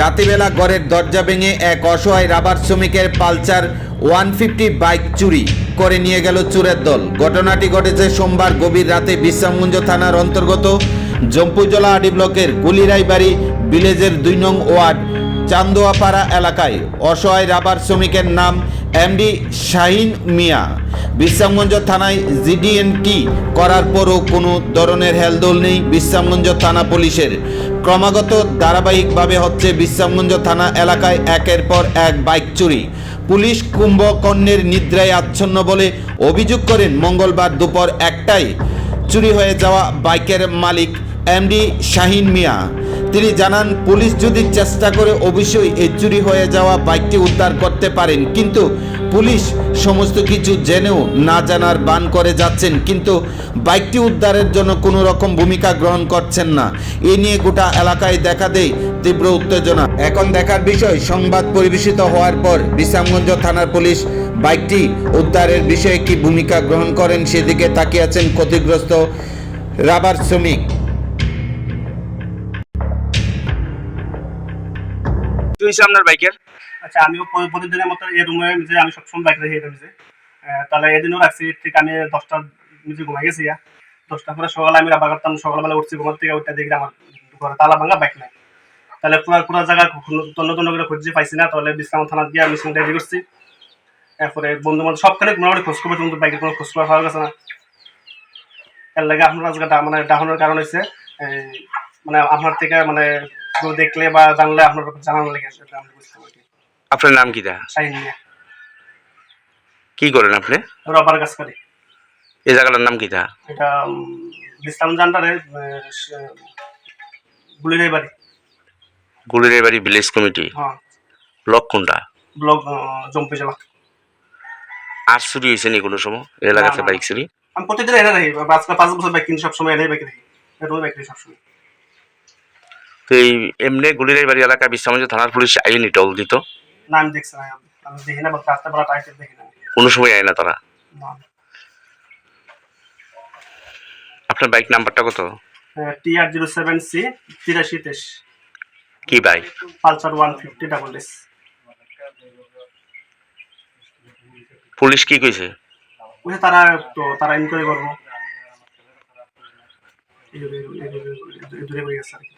রাতেবেলা ঘরের দরজা ভেঙে এক অসহায় রাবার শ্রমিকের পালচার ওয়ান ফিফটি বাইক চুরি করে নিয়ে গেল চুরের দল। ঘটনাটি ঘটেছে সোমবার গভীর রাতে বিশ্রামগঞ্জ থানার অন্তর্গত জম্পুজলা আডি ব্লকের গুলিরাই বাড়ি ভিলেজের দুই নং ওয়ার্ড চান্দোয়াপাড়া এলাকায় অসহায় রাবার শ্রমিকের নাম এমডি শাহিন মিয়া। বিশ্রামগঞ্জ থানায় জিডিএনটি করার পরও কোনো ধরনের হেলদোল নেই বিশ্রামগঞ্জ থানা পুলিশের। ক্রমাগত ধারাবাহিকভাবে হচ্ছে বিশ্রামগঞ্জ থানা এলাকায় একের পর এক বাইক চুরি। পুলিশ কুম্ভকর্ণের নিদ্রায় আচ্ছন্ন বলে অভিযোগ করেন মঙ্গলবার দুপুর একটায় চুরি হয়ে যাওয়া বাইকের মালিক এমডি শাহিন মিয়া। তিনি জানান, পুলিশ যদি চেষ্টা করে, অবশ্যই এই চুরি হয়ে যাওয়া বাইকটি উদ্ধার করতে পারেন। কিন্তু পুলিশ সমস্ত কিছু জেনেও না জানার বান করে যাচ্ছেন। কিন্তু বাইকটি উদ্ধারের জন্য কোনো রকম ভূমিকা গ্রহণ করছেন না। এ নিয়ে গোটা এলাকায় দেখা দেয় তীব্র উত্তেজনা। এখন দেখার বিষয়, সংবাদ পরিবেশিত হওয়ার পর বিশ্রামগঞ্জ থানার পুলিশ বাইকটি উদ্ধারের বিষয়ে কি ভূমিকা গ্রহণ করেন সেদিকে তাকিয়ে আছেন ক্ষতিগ্রস্ত রাবার শ্রমিক। কি হয়েছে আপনার বাইকের? আচ্ছা আমিও প্রতিদিনের মতো এই রুমে যে আমি সবসময় বাইক রেখে রয়েছে তাহলে এদিনও রাখছি ঠিক আমি দশটা নিজে ঘুমাই গেছি ইয়া। দশটার পরে সকালে আমি রাবার করতাম সকালবেলা উঠছি ঘুমার থেকে ওইটা দেখি আমার ঘরে তালা ভাঙা বাইক নাই। তাহলে পুরো পুরো জায়গা তন্ন তন্ন করে খুঁজছি পাইছি না তাহলে বিশ্রাম থানা গিয়ে আমি মিশন রেডি করছি। এরপরে বন্ধু বান্ধব সবখানে মোটামুটি খোঁজ খবর কিন্তু বাইকের কোনো খোঁজ খবর পাওয়া গেছে না। এর লাগে আপনার আজকে মানে ডাহানোর কারণ এই, মানে আপনার থেকে মানে কেউ দেখলে বা জানলে আপনার জানানো লেগে সেটা আমি বুঝতে পারি। আপনার নাম কি দা? কি করেন আপনি? রবার গাছ করি। এই জায়গাটার নাম কি দা? এটা গুলিরাই বাড়ি। বাড়ি ভিলেজ কমিটি? হ্যাঁ। ব্লক কোনটা? ব্লক জম্পি জেলা। আর চুরি হয়েছে নি কোনো সময়? এই এলাকাতে। বাইক চুরি? আমি প্রতিদিন এনে রাখি পাঁচ পাঁচ বছর বাইক কিনি সবসময় এনে বাইক রাখি এরকম বাইক রাখি সবসময়। তো এই এমনি গুলির বাড়ি এলাকা বিশ্রামগঞ্জ থানার পুলিশ আইনি টল দিত। না আমি দেখছি না আমি দেখি না বা টাইটেল দেখি না। কোনো সময় আয় না তারা। আপনার বাইক নাম্বারটা কত? T R zero seven C তিরাশি তেইশ। কি bike Pulsar one fifty double S. Police কি কইছে? বুঝে তারা তো তারা ইনকোয়ারি করব। দূরে হয়ে গেছে আর কি।